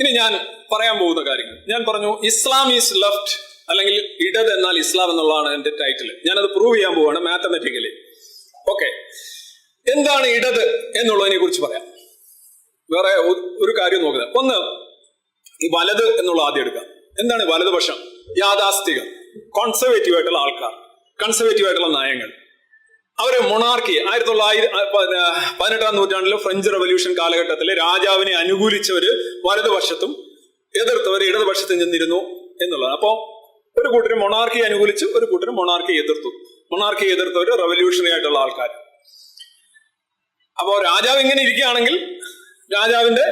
ഇനി ഞാൻ പറയാൻ പോകുന്ന കാര്യങ്ങൾ ഞാൻ പറഞ്ഞു ഇസ്ലാം ഈസ് ലെഫ്റ്റ് അല്ലെങ്കിൽ ഇടത് എന്നാൽ ഇസ്ലാം എന്നുള്ളതാണ് എന്റെ ടൈറ്റിൽ ഞാനത് പ്രൂവ് ചെയ്യാൻ പോവാണ് മാത്തമെറ്റിക്കലി ഓക്കെ എന്താണ് ഇടത് എന്നുള്ളതിനെ കുറിച്ച് പറയാം. വേറെ ഒരു കാര്യം നോക്കുക. ഒന്ന് ഈ വലത് എന്നുള്ള ആദ്യം എടുക്കാം. എന്താണ് വലതുപക്ഷം? യാഥാസ്ഥികം. കോൺസർവേറ്റീവ് ആയിട്ടുള്ള ആൾക്കാർ. കൺസർവേറ്റീവ് ആയിട്ടുള്ള നയങ്ങൾ. അവർ മൊണാർക്കി ആയിരത്തി തൊള്ളായിരത്തി പതിനെട്ടാം നൂറ്റാണ്ടിലെ ഫ്രഞ്ച് റവല്യൂഷൻ കാലഘട്ടത്തിലെ രാജാവിനെ അനുകൂലിച്ചവര് വലതുപക്ഷത്തും എതിർത്തവർ ഇടതുപക്ഷത്തും ചെന്നിരുന്നു എന്നുള്ളത് അപ്പോ ഒരു കൂട്ടർ മൊണാർക്കി അനുകൂലിച്ചു ഒരു കൂട്ടർ മൊണാർക്കി എതിർത്തു. മൊണാർക്കി എതിർത്തവർ റവല്യൂഷണറി ആയിട്ടുള്ള ആൾക്കാർ അപ്പോ രാജാവ് ഇങ്ങനെ ഇരിക്കുകയാണെങ്കിൽ രാജാവിന്റെ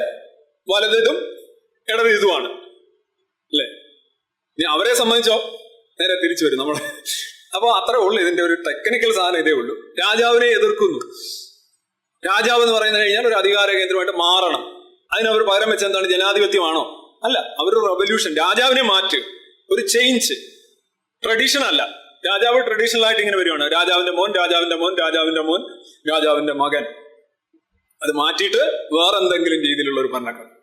വലതിതും ഇടത് ഇതുമാണ്. അല്ലേ? ഇനി അവരെ സംബന്ധിച്ചോ? നേരെ തിരിച്ചു വരും നമ്മൾ അപ്പൊ അത്രേ ഉള്ളൂ ഇതിന്റെ ഒരു ടെക്നിക്കൽ സാധനം ഇതേ ഉള്ളൂ. രാജാവിനെ എതിർക്കുന്നു. രാജാവ് എന്ന് പറയുന്നത് കഴിഞ്ഞാൽ ഒരു അധികാര കേന്ദ്രമായിട്ട് മാറണം. അതിനവർ പകരം വെച്ച എന്താണ്? ജനാധിപത്യമാണോ? അല്ല അവർ റെവല്യൂഷൻ രാജാവിനെ മാറ്റുക ഒരു ചേഞ്ച് ട്രഡീഷൻ അല്ല. രാജാവ് ട്രഡീഷണൽ ആയിട്ട് ഇങ്ങനെ വരുവാണ് രാജാവിന്റെ മോൻ രാജാവിന്റെ മോൻ രാജാവിന്റെ മോൻ രാജാവിന്റെ മകൻ. അത് മാറ്റിയിട്ട് വേറെ എന്തെങ്കിലും രീതിയിലുള്ള ഒരു ഭരണക്രമം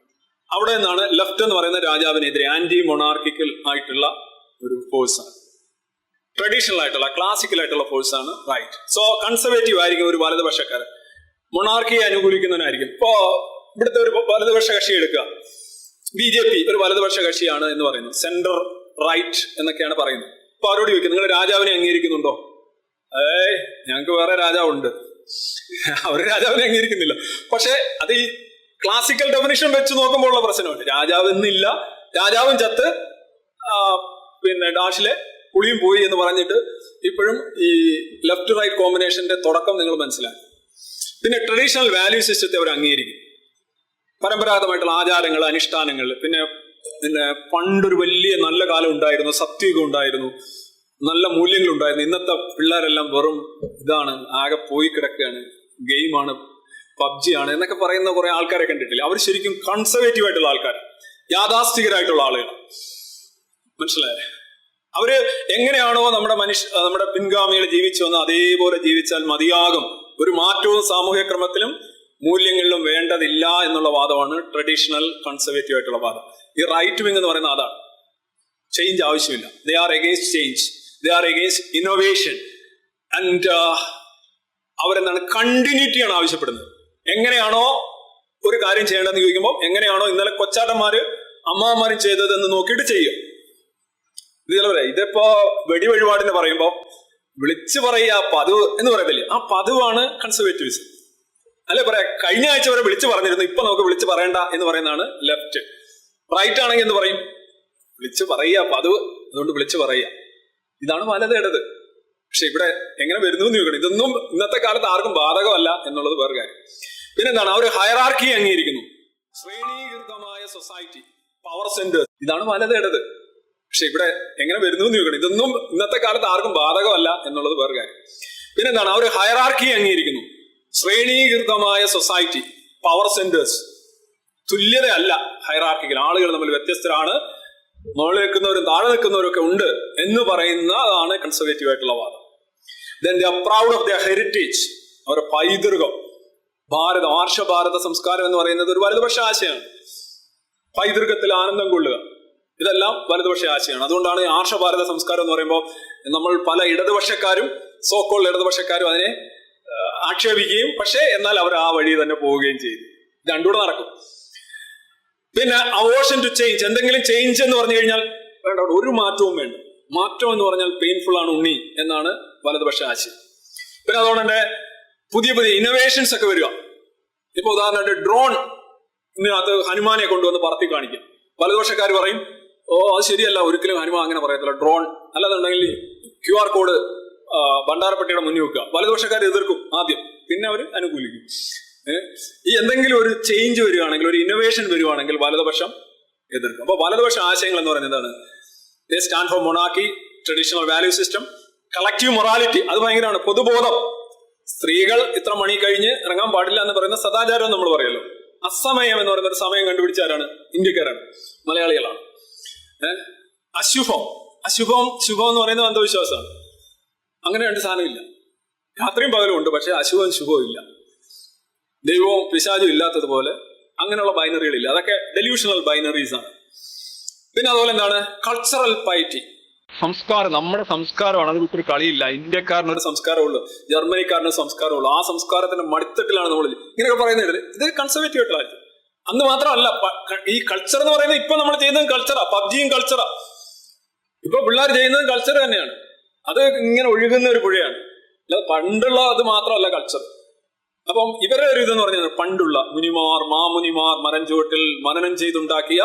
അവിടെ നിന്നാണ് ലെഫ്റ്റ് എന്ന് പറയുന്ന രാജാവിനെതിരെ ആന്റി മൊണാർക്കിക്കൽ ആയിട്ടുള്ള ഒരു ഫോഴ്സാണ് ട്രഡീഷണൽ ആയിട്ടുള്ള ക്ലാസിക്കൽ ആയിട്ടുള്ള ഫോഴ്സാണ് റൈറ്റ് സോ കൺസർവേറ്റീവ് ആയിരിക്കും ഒരു വലതുപക്ഷക്കാരൻ. മൊണാർക്കിയെ അനുകൂലിക്കുന്നവനായിരിക്കും. ഇപ്പോ ഇവിടുത്തെ ഒരു വലതുപക്ഷ കക്ഷി എടുക്കുക. ബി ജെ പി ഒരു വലതുപക്ഷ കക്ഷിയാണ് എന്ന് പറയുന്നു. സെൻട്രൽ റൈറ്റ് എന്നൊക്കെയാണ് പറയുന്നത്. അപ്പൊ അവരോട് ചോദിക്കും? നിങ്ങൾ രാജാവിനെ അംഗീകരിക്കുന്നുണ്ടോ? ഏയ് ഞങ്ങൾക്ക് വേറെ രാജാവുണ്ട്. അവർ രാജാവിനെ അംഗീകരിക്കുന്നില്ല. പക്ഷെ അത് ഈ ക്ലാസിക്കൽ ഡെഫിനിഷൻ വെച്ച് നോക്കുമ്പോൾ ഉള്ള പ്രശ്നമുണ്ട്. രാജാവ് എന്നില്ല. രാജാവും ചത്ത് പിന്നെ ഡാഷിലെ പുളിയും പോയി എന്ന് പറഞ്ഞിട്ട് ഇപ്പോഴും ഈ ലെഫ്റ്റ് റൈറ്റ് കോമ്പിനേഷന്റെ തുടക്കം നിങ്ങൾ മനസ്സിലാക്കി. പിന്നെ ട്രഡീഷണൽ വാല്യൂ സിസ്റ്റത്തെ അവർ അംഗീകരിക്കും. പരമ്പരാഗതമായിട്ടുള്ള ആചാരങ്ങൾ അനുഷ്ഠാനങ്ങൾ പിന്നെ പിന്നെ പണ്ടൊരു വലിയ നല്ല കാലം ഉണ്ടായിരുന്നു സത്യുഗം ഉണ്ടായിരുന്നു നല്ല മൂല്യങ്ങൾ ഉണ്ടായിരുന്നു. ഇന്നത്തെ പിള്ളേരെല്ലാം വെറും ഇതാണ് ആകെ പോയി കിടക്കുകയാണ് ഗെയിമാണ് പബ്ജി ആണ് എന്നൊക്കെ പറയുന്ന കുറെ ആൾക്കാരെ കണ്ടിട്ടില്ല? അവർ ശരിക്കും കൺസർവേറ്റീവ് ആയിട്ടുള്ള ആൾക്കാർ യാഥാസ്ഥികരായിട്ടുള്ള ആളുകൾ മനസ്സിലായേ? അവർ എങ്ങനെയാണോ നമ്മുടെ മനുഷ്യ നമ്മുടെ പിൻഗാമികൾ ജീവിച്ചു വന്ന് അതേപോലെ ജീവിച്ചാൽ മതിയാകും. ഒരു മാറ്റവും സാമൂഹ്യ ക്രമത്തിലും മൂല്യങ്ങളിലും വേണ്ടതില്ല എന്നുള്ള വാദമാണ് ട്രഡീഷണൽ കൺസർവേറ്റീവ് ആയിട്ടുള്ള വാദം. ഈ റൈറ്റ് വിങ് എന്ന് പറയുന്ന അതാണ്. ചേഞ്ച് ആവശ്യമില്ല. They are against change they are against innovation and അവരെന്താണ്? കണ്ടിന്യൂറ്റിയാണ് ആവശ്യപ്പെടുന്നത്. എങ്ങനെയാണോ ഒരു കാര്യം ചെയ്യേണ്ടതെന്ന് ചോദിക്കുമ്പോൾ എങ്ങനെയാണോ ഇന്നലെ കൊച്ചാട്ടന്മാര് അമ്മാമാരും ചെയ്തതെന്ന് നോക്കിയിട്ട് പറയാം ഇതിപ്പോ വെടി വഴിപാടിന് പറയുമ്പോ വിളിച്ചു പറയുക പതിവ് എന്ന് പറയത്തില്ലേ? ആ പതിവാണ് കൺസർവേറ്റീവിസം അല്ലെ പറയാ കഴിഞ്ഞ ആഴ്ച വരെ വിളിച്ചു പറഞ്ഞിരുന്നു ഇപ്പൊ നമുക്ക് വിളിച്ചു പറയണ്ട എന്ന് പറയുന്നതാണ് ലെഫ്റ്റ് റൈറ്റ് ആണെങ്കിൽ എന്ത് പറയും? വിളിച്ചു പറയുക പതിവ്. അതുകൊണ്ട് വിളിച്ചു പറയുക. ഇതാണ് വലതേടത് പക്ഷെ ഇവിടെ എങ്ങനെ വരുന്നു എന്ന് ചോദിക്കണം. ഇതൊന്നും ഇന്നത്തെ കാലത്ത് ആർക്കും ബാധകമല്ല എന്നുള്ളത് വേറെ കാര്യം. പിന്നെന്താണ്? ആ ഒരു ഹയറാർക്കി അംഗീകരിക്കുന്നു. ശ്രേണീകൃതമായ സൊസൈറ്റി പവർ സെന്റേഴ്സ് ഇതാണ് വലത് ഇടത്. പക്ഷെ ഇവിടെ എങ്ങനെ വരുന്നു ചോദിക്കണം. ഇതൊന്നും ഇന്നത്തെ കാലത്ത് ആർക്കും ബാധകമല്ല എന്നുള്ളത് വേറെ കാര്യം. പിന്നെന്താണ്? അവർ ഹയറാർക്കി അംഗീകരിക്കുന്നു. ശ്രേണീകൃതമായ സൊസൈറ്റി പവർ സെന്റേഴ്സ് തുല്യതയല്ല ഹൈറാർക്കിക്കൽ ആളുകൾ തമ്മിൽ വ്യത്യസ്തരാണ്. മുകളിൽ നിൽക്കുന്നവരും താഴെ നിൽക്കുന്നവരും ഒക്കെ ഉണ്ട് എന്ന് പറയുന്ന അതാണ് കൺസർവേറ്റീവ് ആയിട്ടുള്ള വാദം. Then the proud of the heritage അവരുടെ പൈതൃകം. ഭാരത ആർഷ ഭാരത സംസ്കാരം എന്ന് പറയുന്നത് ഒരു വലതുപക്ഷ ആശയമാണ്. പൈതൃകത്തിൽ ആനന്ദം കൊള്ളുക. ഇതെല്ലാം വലതുപക്ഷ ആശയമാണ്. അതുകൊണ്ടാണ് ആർഷഭാരത സംസ്കാരം എന്ന് പറയുമ്പോൾ നമ്മൾ പല ഇടതുപക്ഷക്കാരും സോക്കോൾ ഇടതുപക്ഷക്കാരും അതിനെ ആക്ഷേപിക്കുകയും പക്ഷേ എന്നാൽ അവർ ആ വഴി തന്നെ പോവുകയും ചെയ്തു. രണ്ടുകൂടെ നടക്കും. പിന്നെ അവോഷൻ ടു ചേഞ്ച് എന്തെങ്കിലും ചേഞ്ച് എന്ന് പറഞ്ഞു കഴിഞ്ഞാൽ വേണ്ട ഒരു മാറ്റവും വേണ്ട. മാറ്റം എന്ന് പറഞ്ഞാൽ പെയിൻഫുൾ ആണ് ഉണ്ണി എന്നാണ് വലതുപക്ഷ ആശയം. പിന്നെ അതുകൊണ്ട് തന്നെ പുതിയ പുതിയ ഇന്നോവേഷൻസ് ഒക്കെ വരിക. ഇപ്പൊ ഉദാഹരണമായിട്ട് ഡ്രോൺ ഇതിനകത്ത് ഹനുമാനെ കൊണ്ടുവന്ന് പറത്തി കാണിക്കും. വലതുപക്ഷക്കാർ പറയും ഓ അത് ശരിയല്ല. ഒരിക്കലും ഹനുമ അങ്ങനെ പറയത്തില്ല. ഡ്രോൺ അല്ലാന്നുണ്ടെങ്കിൽ ക്യു ആർ കോഡ് ഭണ്ഡാരപ്പെട്ടിയുടെ മുന്നിൽ വെക്കുക. വലതുപക്ഷക്കാർ എതിർക്കും ആദ്യം. പിന്നെ അവർ അനുകൂലിക്കും? ഈ എന്തെങ്കിലും ഒരു ചേഞ്ച് വരികയാണെങ്കിൽ ഒരു ഇന്നോവേഷൻ വരുവാണെങ്കിൽ വലതുപക്ഷം എതിർക്കും. അപ്പൊ വലതുപക്ഷ ആശയങ്ങൾ എന്ന് പറയുന്നത് എന്താണ്? They stand for മൊണാക്കി traditional value system collective morality അത് ഭയങ്കരമാണ്. പൊതുബോധം. സ്ത്രീകൾ ഇത്ര മണി കഴിഞ്ഞ് ഇറങ്ങാൻ പാടില്ല എന്ന് പറയുന്ന സദാചാരം നമ്മൾ പറയല്ലോ. അസമയം എന്ന് പറയുന്ന ഒരു സമയം കണ്ടുപിടിച്ചാരാണ് ഇന്ത്യക്കാരാണ്. മലയാളികളാണ്. അശുഭം. അശുഭം ശുഭം എന്ന് പറയുന്നത് അന്ധവിശ്വാസമാണ് അങ്ങനെ രണ്ട് സാധനമില്ല രാത്രിയും പകലും ഉണ്ട് പക്ഷെ അശുഭവും ശുഭവും ഇല്ല. ദൈവവും പിശാചും ഇല്ലാത്തതുപോലെ അങ്ങനെയുള്ള ബൈനറികളില്ല. അതൊക്കെ ഡെല്യൂഷണൽ ബൈനറീസ് ആണ്. പിന്നെ അതുപോലെ എന്താണ്? കൾച്ചറൽ പൈറ്റി സംസ്കാരം നമ്മുടെ സംസ്കാരമാണ്. അത് ഒത്തിരി കളിയില്ല. ഇന്ത്യക്കാരന് ഒരു സംസ്കാരമുള്ളൂ. ജർമ്മനിക്കാരന് സംസ്കാരമുള്ളൂ. ആ സംസ്കാരത്തിന്റെ മടിത്തട്ടിലാണ് നമ്മൾ ഇങ്ങനെയൊക്കെ പറയുന്നത് ഇത് കൺസർവേറ്റീവ് ആയിട്ടുള്ള അന്ന് മാത്രമല്ല ഈ കൾച്ചർ എന്ന് പറയുന്നത് ഇപ്പൊ നമ്മൾ ചെയ്യുന്നത് കൾച്ചറാ പബ്ജിയും കൾച്ചറാ ഇപ്പൊ പിള്ളേർ ചെയ്യുന്നത് കൾച്ചർ തന്നെയാണ്. അത് ഇങ്ങനെ ഒഴുകുന്ന ഒരു പുഴയാണ്. അല്ലാതെ പണ്ടുള്ള അത് മാത്രമല്ല കൾച്ചർ അപ്പം ഇവരുടെ ഒരു ഇതെന്ന് പറഞ്ഞാൽ പണ്ടുള്ള മുനിമാർ മാമുനിമാർ മരഞ്ചുവട്ടിൽ മനനം ചെയ്തുണ്ടാക്കിയ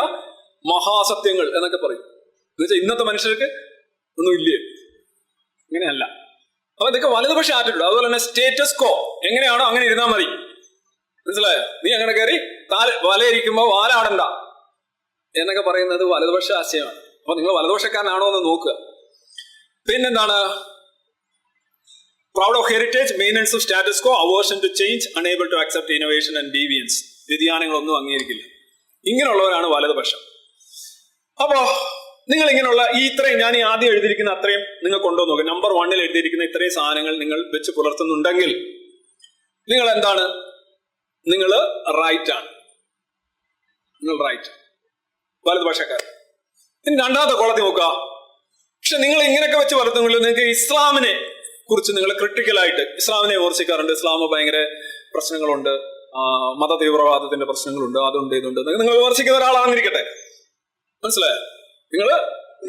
മഹാസത്യങ്ങൾ എന്നൊക്കെ പറയും. എന്നുവെച്ചാൽ ഇന്നത്തെ മനുഷ്യർക്ക് ഒന്നും ഇല്ലേ? ഇങ്ങനെയല്ല. അപ്പൊ ഇതൊക്കെ വലതുപക്ഷ ആറ്റിട്ടുണ്ട് അതുപോലെ തന്നെ സ്റ്റേറ്റസ് കോ എങ്ങനെയാണോ അങ്ങനെ ഇരുന്നാൽ മതി. മനസ്സിലായോ? നീ അങ്ങനെ കയറി താൽ വലയിരിക്കുമ്പോ വാലാടണ്ട എന്നൊക്കെ പറയുന്നത് വലതുപക്ഷ ആശയമാണ്. അപ്പൊ നിങ്ങൾ വലതുപക്ഷക്കാരനാണോ എന്ന് നോക്കുക. പിന്നെന്താണ്? Proud of heritage maintenance status quo aversion to change unable to accept innovation and deviance വ്യതിയാനങ്ങളൊന്നും അംഗീകരിക്കില്ല. ഇങ്ങനെയുള്ളവരാണ് വലതുപക്ഷം. അപ്പോ നിങ്ങൾ ഇങ്ങനെയുള്ള ഈ ഇത്രയും ഞാൻ ഈ ആദ്യം എഴുതിയിരിക്കുന്ന അത്രയും നിങ്ങൾ കൊണ്ടുവന്നു നോക്കുക നമ്പർ വണ്ണിൽ എഴുതിയിരിക്കുന്ന ഇത്രയും സാധനങ്ങൾ നിങ്ങൾ വെച്ച് പുലർത്തുന്നുണ്ടെങ്കിൽ നിങ്ങൾ എന്താണ്? നിങ്ങൾ റൈറ്റ് ആണ്. നിങ്ങൾ റൈറ്റ് വലതുപക്ഷക്കാർ ഇനി രണ്ടാമത്തെ കോളത്തിൽ നോക്കുക. പക്ഷെ നിങ്ങൾ ഇങ്ങനെയൊക്കെ വെച്ച് വളർത്തുമെങ്കിൽ നിങ്ങൾക്ക് ഇസ്ലാമിനെ കുറിച്ച് നിങ്ങൾ ക്രിട്ടിക്കലായിട്ട് ഇസ്ലാമിനെ വിമർശിക്കാറുണ്ട്. ഇസ്ലാം ഭയങ്കര പ്രശ്നങ്ങളുണ്ട്. മത തീവ്രവാദത്തിന്റെ പ്രശ്നങ്ങളുണ്ട്. അതുണ്ട് ഇതുണ്ട്. നിങ്ങൾ വിമർശിക്കുന്ന ഒരാളാണെന്നിരിക്കട്ടെ മനസ്സിലായോ? നിങ്ങൾ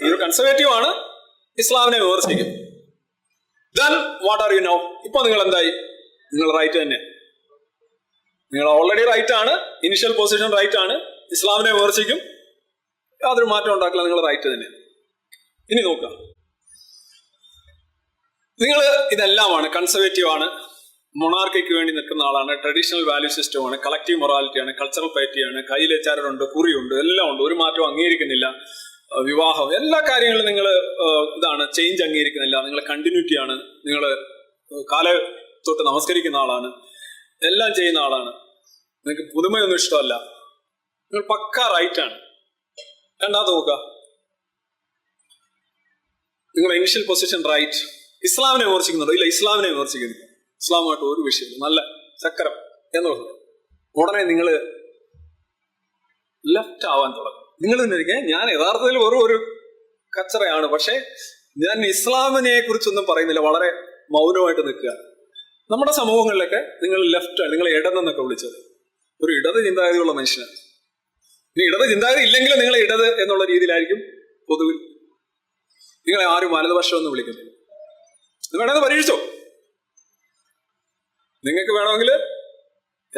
ഈ ഒരു കൺസർവേറ്റീവ് ആണ് ഇസ്ലാമിനെ വിമർശിക്കും then what are you no ഇപ്പൊ നിങ്ങൾ എന്തായി നിങ്ങൾ റൈറ്റ് തന്നെ. നിങ്ങൾ ഓൾറെഡി റൈറ്റ് ആണ്. ഇനിഷ്യൽ പൊസിഷൻ റൈറ്റ് ആണ്. ഇസ്ലാമിനെ വിമർശിക്കും. യാതൊരു മാറ്റം ഉണ്ടാക്കില്ല നിങ്ങൾ റൈറ്റ് തന്നെ. ഇനി നോക്കാം നിങ്ങൾ ഇതെല്ലാമാണ് കൺസർവേറ്റീവ് ആണ്. മൊണാർക്കിക്ക് വേണ്ടി നിൽക്കുന്ന ആളാണ്. ട്രഡീഷണൽ വാല്യൂ സിസ്റ്റമാണ് കളക്റ്റീവ് മൊറാലിറ്റിയാണ് കൾച്ചറൽ പൈറ്റിയാണ് കയ്യിലെച്ചാരുണ്ട് കുറിയുണ്ട് എല്ലാം ഉണ്ട്. ഒരു മാറ്റവും അംഗീകരിക്കുന്നില്ല. വിവാഹം എല്ലാ കാര്യങ്ങളും നിങ്ങൾ ഇതാണ് ചേഞ്ച് അംഗീകരിക്കുന്നില്ല. നിങ്ങൾ കണ്ടിന്യൂറ്റിയാണ് നിങ്ങൾ കാല തൊട്ട് നമസ്കരിക്കുന്ന ആളാണ്. എല്ലാം ചെയ്യുന്ന ആളാണ്. നിങ്ങൾക്ക് പുതുമയൊന്നും ഇഷ്ടമല്ല. നിങ്ങൾ പക്ക റൈറ്റ് ആണ്. രണ്ടാമത് നോക്കുക. നിങ്ങൾ ഇനിഷ്യൽ പൊസിഷൻ റൈറ്റ് ഇസ്ലാമിനെ വിമർശിക്കുന്നുണ്ടോ? ഇല്ല ഇസ്ലാമിനെ വിമർശിക്കുന്നു ഇസ്ലാമുമായിട്ട് ഒരു വിഷയമില്ല. നല്ല ചക്കരം എന്നുള്ളത് ഉടനെ നിങ്ങൾ ലെഫ്റ്റ് ആവാൻ തുടങ്ങും. നിങ്ങൾ തന്നെ ഞാൻ യഥാർത്ഥത്തിൽ വെറും ഒരു കച്ചറയാണ്. പക്ഷേ ഞാൻ ഇസ്ലാമിനെ കുറിച്ചൊന്നും പറയുന്നില്ല. വളരെ മൗനമായിട്ട് നിൽക്കുക. നമ്മുടെ സമൂഹങ്ങളിലൊക്കെ നിങ്ങൾ ലെഫ്റ്റ് നിങ്ങൾ ഇടന്നൊക്കെ വിളിച്ചത്. ഒരു ഇടത് ചിന്താഗതിയുള്ള മനുഷ്യനാണ് ഇനി ഇടത് ചിന്താഗതി ഇല്ലെങ്കിലും നിങ്ങൾ ഇടത് എന്നുള്ള രീതിയിലായിരിക്കും പൊതുവിൽ. നിങ്ങളെ ആരും വലതുപക്ഷം എന്ന് വിളിക്കുന്നില്ല വേണമെന്ന് പരീക്ഷിച്ചോ. നിങ്ങൾക്ക് വേണമെങ്കിൽ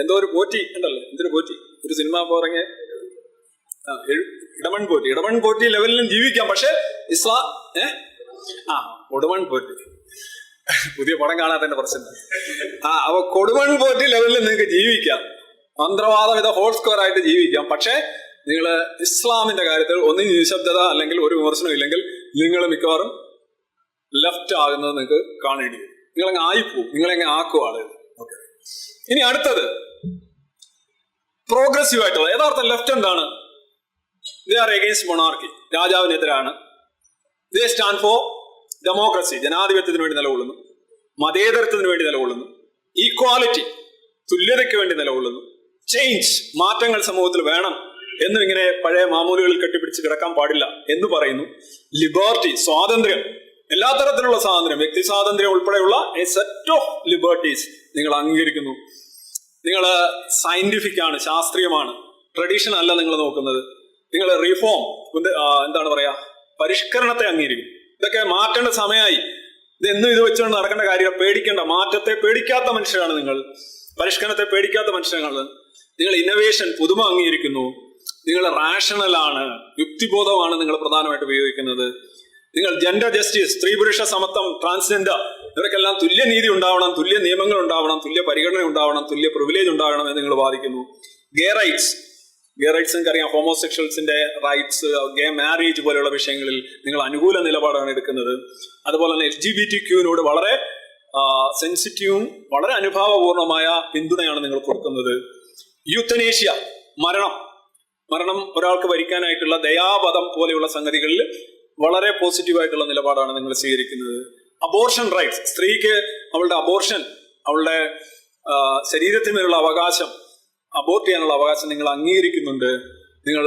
എന്തോ ഒരു പോറ്റി ഉണ്ടല്ലോ. എന്തൊരു പോറ്റി? ഒരു സിനിമ പോറങ്ങി ഇടമൺ പോറ്റി. ഇടമൺ പോറ്റി ലെവലിലും ജീവിക്കാം. പക്ഷെ ഇസ്ലാ ഏ? ആ കൊടുമൺ പോറ്റി. പുതിയ പടം കാണാത്തതിന്റെ പ്രശ്നം. ആ അപ്പൊ കൊടുമൺ പോറ്റി ലെവലിൽ നിങ്ങൾക്ക് ജീവിക്കാം. മന്ത്രവാദം ഇത് ഹോൾ സ്ക്വയർ ആയിട്ട് ജീവിക്കാം. പക്ഷേ നിങ്ങൾ ഇസ്ലാമിന്റെ കാര്യത്തിൽ ഒന്നും നിശബ്ദത അല്ലെങ്കിൽ ഒരു വിമർശനം ഇല്ലെങ്കിൽ നിങ്ങൾ മിക്കവാറും ലെഫ്റ്റ് ആകുന്നത് നിങ്ങൾക്ക് കാണേണ്ടി വരും. നിങ്ങളങ്ങ് ആയിപ്പോവും. നിങ്ങളങ്ങ് ആക്കും ആളുകൾ ഓക്കെ ഇനി അടുത്തത്. പ്രോഗ്രസീവ് ആയിട്ടുള്ള യഥാർത്ഥ ലെഫ്റ്റ് എന്താണ്? ദേ ആർ എഗെയിൻസ്റ്റ് മൊണാർക്കി രാജാവിനെതിരാണ്. ദേ സ്റ്റാൻഡ് ഫോർ ഡെമോക്രസി ജനാധിപത്യത്തിന് വേണ്ടി നിലകൊള്ളുന്നു. മതേതരത്വത്തിന് വേണ്ടി നിലകൊള്ളുന്നു. ഈക്വാലിറ്റി തുല്യതയ്ക്ക് വേണ്ടി നിലകൊള്ളുന്നു. ചേഞ്ച് മാറ്റങ്ങൾ സമൂഹത്തിൽ വേണം എന്നും ഇങ്ങനെ പഴയ മാമൂലുകളിൽ കെട്ടിപ്പിടിച്ച് കിടക്കാൻ പാടില്ല എന്ന് പറയുന്നു. ലിബർട്ടി സ്വാതന്ത്ര്യം. എല്ലാ തരത്തിലുള്ള സ്വാതന്ത്ര്യം വ്യക്തി സ്വാതന്ത്ര്യം ഉൾപ്പെടെയുള്ള എ സെറ്റ് ഓഫ് ലിബർട്ടീസ് നിങ്ങൾ അംഗീകരിക്കുന്നു. നിങ്ങൾ സയന്റിഫിക് ആണ് ശാസ്ത്രീയമാണ്. ട്രഡീഷൻ അല്ല നിങ്ങൾ നോക്കുന്നത്. നിങ്ങൾ റിഫോം എന്താണ് പറയാ പരിഷ്കരണത്തെ അംഗീകരിക്കും ഇതൊക്കെ മാറ്റേണ്ട സമയമായി ഇത് എന്നും ഇത് വെച്ചുകൊണ്ട് നടക്കേണ്ട കാര്യങ്ങൾ പേടിക്കേണ്ട. മാറ്റത്തെ പേടിക്കാത്ത മനുഷ്യരാണ് നിങ്ങൾ. പരിഷ്കരണത്തെ പേടിക്കാത്ത മനുഷ്യരാണ് നിങ്ങൾ ഇന്നവേഷൻ പുതുമ അംഗീകരിക്കുന്നു. നിങ്ങൾ റാഷണൽ ആണ് യുക്തിബോധമാണ് നിങ്ങൾ പ്രധാനമായിട്ട് ഉപയോഗിക്കുന്നത്. നിങ്ങൾ ജെൻഡർ ജസ്റ്റിസ് സ്ത്രീ പുരുഷ സമത്വം ട്രാൻസ്ജെൻഡർ ഇവർക്കെല്ലാം തുല്യ നീതി ഉണ്ടാവണം തുല്യ നിയമങ്ങൾ ഉണ്ടാവണം തുല്യ പരിഗണന ഉണ്ടാവണം തുല്യ പ്രിവിലേജ് ഉണ്ടാവണം എന്ന് നിങ്ങൾ വാദിക്കുന്നു. ഗേ റൈറ്റ്സ് ഗേ റൈറ്റ്സ് അറിയാം ഹോമോസെക്ഷൽസിന്റെ റൈറ്റ്സ് ഗേ മാരേജ് പോലെയുള്ള വിഷയങ്ങളിൽ നിങ്ങൾ അനുകൂല നിലപാടാണ് എടുക്കുന്നത്. അതുപോലെ തന്നെ എൽ ജി ബി ടി ക്യൂവിനോട് വളരെ സെൻസിറ്റീവും വളരെ അനുഭാവപൂർണമായ പിന്തുണയാണ് നിങ്ങൾ കൊടുക്കുന്നത്. യൂത്തനേഷ്യ മരണം. മരണം ഒരാൾക്ക് വരിക്കാനായിട്ടുള്ള ദയാപദം പോലെയുള്ള സംഗതികളിൽ വളരെ പോസിറ്റീവായിട്ടുള്ള നിലപാടാണ് നിങ്ങൾ സ്വീകരിക്കുന്നത്. അബോർഷൻ റൈറ്റ്സ് സ്ത്രീക്ക് അവളുടെ അബോർഷൻ അവളുടെ ശരീരത്തിനുള്ള അവകാശം അബോർട്ട് ചെയ്യാനുള്ള അവകാശം നിങ്ങൾ അംഗീകരിക്കുന്നുണ്ട്. നിങ്ങൾ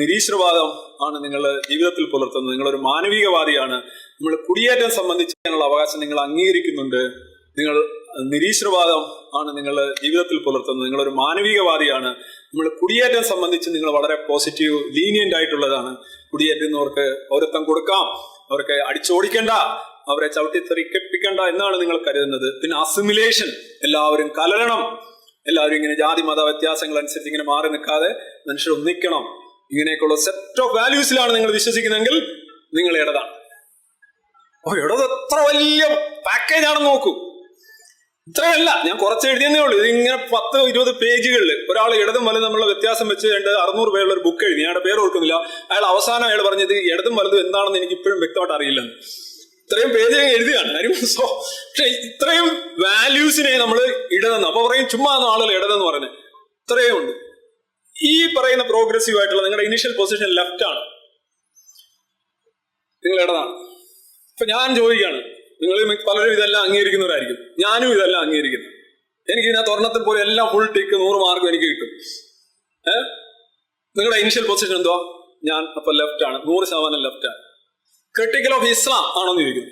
നിരീശ്വരവാദം ആണ് നിങ്ങൾ ജീവിതത്തിൽ പുലർത്തുന്നത്. നിങ്ങളൊരു മാനവികവാദിയാണ്. നമ്മൾ കുടിയേറ്റം സംബന്ധിച്ചുള്ള അവകാശം നിങ്ങൾ അംഗീകരിക്കുന്നുണ്ട്. നിങ്ങൾ നിരീശ്വരവാദം ആണ് നിങ്ങൾ ജീവിതത്തിൽ പുലർത്തുന്നത്. നിങ്ങളൊരു മാനവികവാദിയാണ്. നമ്മൾ കുടിയേറ്റം സംബന്ധിച്ച് നിങ്ങൾ വളരെ പോസിറ്റീവ് ലീനിയന്റ് ആയിട്ടുള്ളതാണ്. കുടിയേറ്റുന്നവർക്ക് പൗരത്വം കൊടുക്കാം. അവർക്ക് അടിച്ചോടിക്കേണ്ട. അവരെ ചവിട്ടി തെറിക്കപ്പിക്കേണ്ട എന്നാണ് നിങ്ങൾ കരുതുന്നത്. പിന്നെ അസിമിലേഷൻ എല്ലാവരും കലരണം. എല്ലാവരും ഇങ്ങനെ ജാതി മത വ്യത്യാസങ്ങൾ അനുസരിച്ച് ഇങ്ങനെ മാറി നിൽക്കാതെ മനുഷ്യർ ഒന്നിക്കണം. ഇങ്ങനെയൊക്കെയുള്ള സെറ്റ് ഓഫ് വാല്യൂസിലാണ് നിങ്ങൾ വിശ്വസിക്കുന്നതെങ്കിൽ നിങ്ങൾ ഇടതാണ്. ഓ ഇടത് എത്ര വലിയ പാക്കേജ് ആണെന്ന് നോക്കൂ. ഇത്രയല്ല ഞാൻ കുറച്ച് എഴുതിയെന്നേ ഉള്ളൂ. ഇതിങ്ങനെ പത്ത് ഇരുപത് പേജുകളിൽ ഒരാൾ ഇടതും വലതും തമ്മിലുള്ള വ്യത്യാസം വെച്ച് രണ്ട് അറുന്നൂറ് പേരുള്ള ഒരു ബുക്ക് എഴുതി. അയാളുടെ പേര് ഓർക്കുന്നില്ല. അയാൾ അവസാനം അയാൾ പറഞ്ഞത് ഇടതും വലതും എന്താണെന്ന് എനിക്ക് ഇപ്പോഴും വ്യക്തമായിട്ട് അറിയില്ല ഇത്രയും പേജ് എഴുതിയാണ് സോ പക്ഷെ ഇത്രയും വാല്യൂസിനെ നമ്മൾ ഇടതെന്ന്. അപ്പൊ പറയും ചുമ്മാ ആളുകൾ ഇടതെന്ന് പറയുന്നത് ഇത്രയും ഉണ്ട്. ഈ പറയുന്ന പ്രോഗ്രസീവ് ആയിട്ടുള്ള നിങ്ങളുടെ ഇനിഷ്യൽ പൊസിഷൻ ലെഫ്റ്റ് ആണ്. നിങ്ങൾ ഇടതാണ്. ഇപ്പൊ ഞാൻ ചോദിക്കുകയാണ്. നിങ്ങൾ പലരും ഇതെല്ലാം അംഗീകരിക്കുന്നവരായിരിക്കും. ഞാനും ഇതെല്ലാം അംഗീകരിക്കുന്നു. എനിക്ക് ഇതിനകത്ത് ഒരെണ്ണത്തിൽ പോലും എല്ലാം ഫുൾ ടിക്ക് നൂറ് മാർക്കും എനിക്ക് കിട്ടും. ഏഹ് നിങ്ങളുടെ ഇനിഷ്യൽ പൊസിഷൻ എന്തോ ഞാൻ അപ്പൊ ലെഫ്റ്റ് ആണ്. നൂറ് ശതമാനം ലെഫ്റ്റ് ആണ്. ക്രിട്ടിക്കൽ ഓഫ് ഇസ്ലാം ആണോ എന്ന് ചോദിക്കും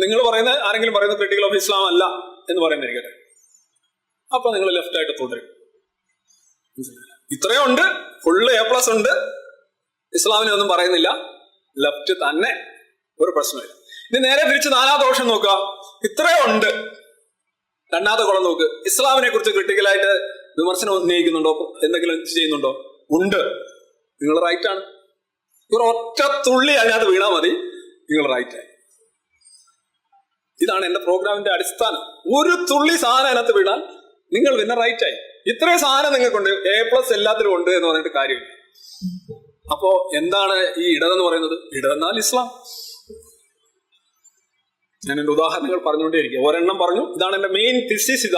നിങ്ങൾ പറയുന്ന ആരെങ്കിലും പറയുന്ന ക്രിട്ടിക്കൽ ഓഫ് ഇസ്ലാം അല്ല എന്ന് പറയുന്നിരിക്കട്ടെ അപ്പൊ നിങ്ങൾ ലെഫ്റ്റ് ആയിട്ട് തുടരും. ഇത്രയും ഉണ്ട്. ഫുള്ള് എ പ്ലസ് ഉണ്ട്. ഇസ്ലാമിനെ ഒന്നും പറയുന്നില്ല. ലെഫ്റ്റ് തന്നെ ഒരു പ്രശ്നമില്ല. ഇനി നേരെ തിരിച്ച് നാലാ ദോഷം നോക്കുക. ഇത്രയും ഉണ്ട്. രണ്ടാമത്തെ കുളം നോക്ക്. ഇസ്ലാമിനെ കുറിച്ച് ക്രിട്ടിക്കലായിട്ട് വിമർശനം ഉന്നയിക്കുന്നുണ്ടോ? എന്തെങ്കിലും ചെയ്യുന്നുണ്ടോ? ഉണ്ട്. നിങ്ങൾ റൈറ്റ് ആണ്. ഇവർ ഒറ്റ തുള്ളി അതിനകത്ത് വീണാൽ മതി. നിങ്ങൾ റൈറ്റ് ആയി. ഇതാണ് എന്റെ പ്രോഗ്രാമിന്റെ അടിസ്ഥാനം. ഒരു തുള്ളി സാധനം അതിനകത്ത് വീണാൽ നിങ്ങൾ പിന്നെ റൈറ്റ് ആയി. ഇത്രയും സാധനം നിങ്ങൾക്കുണ്ട്. എ പ്ലസ് എല്ലാത്തിലും ഉണ്ട് എന്ന് പറഞ്ഞിട്ട് കാര്യമില്ല. അപ്പോ എന്താണ് ഈ ഇടതെന്ന് പറയുന്നത്? ഇടതെന്നാൽ ഇസ്ലാം. ഞാൻ എന്റെ ഉദാഹരണങ്ങൾ പറഞ്ഞുകൊണ്ടേയിരിക്കും. ഒരെണ്ണം പറഞ്ഞു. ഇതാണ് എന്റെ മെയിൻ തിസിസ് ഇതാണ്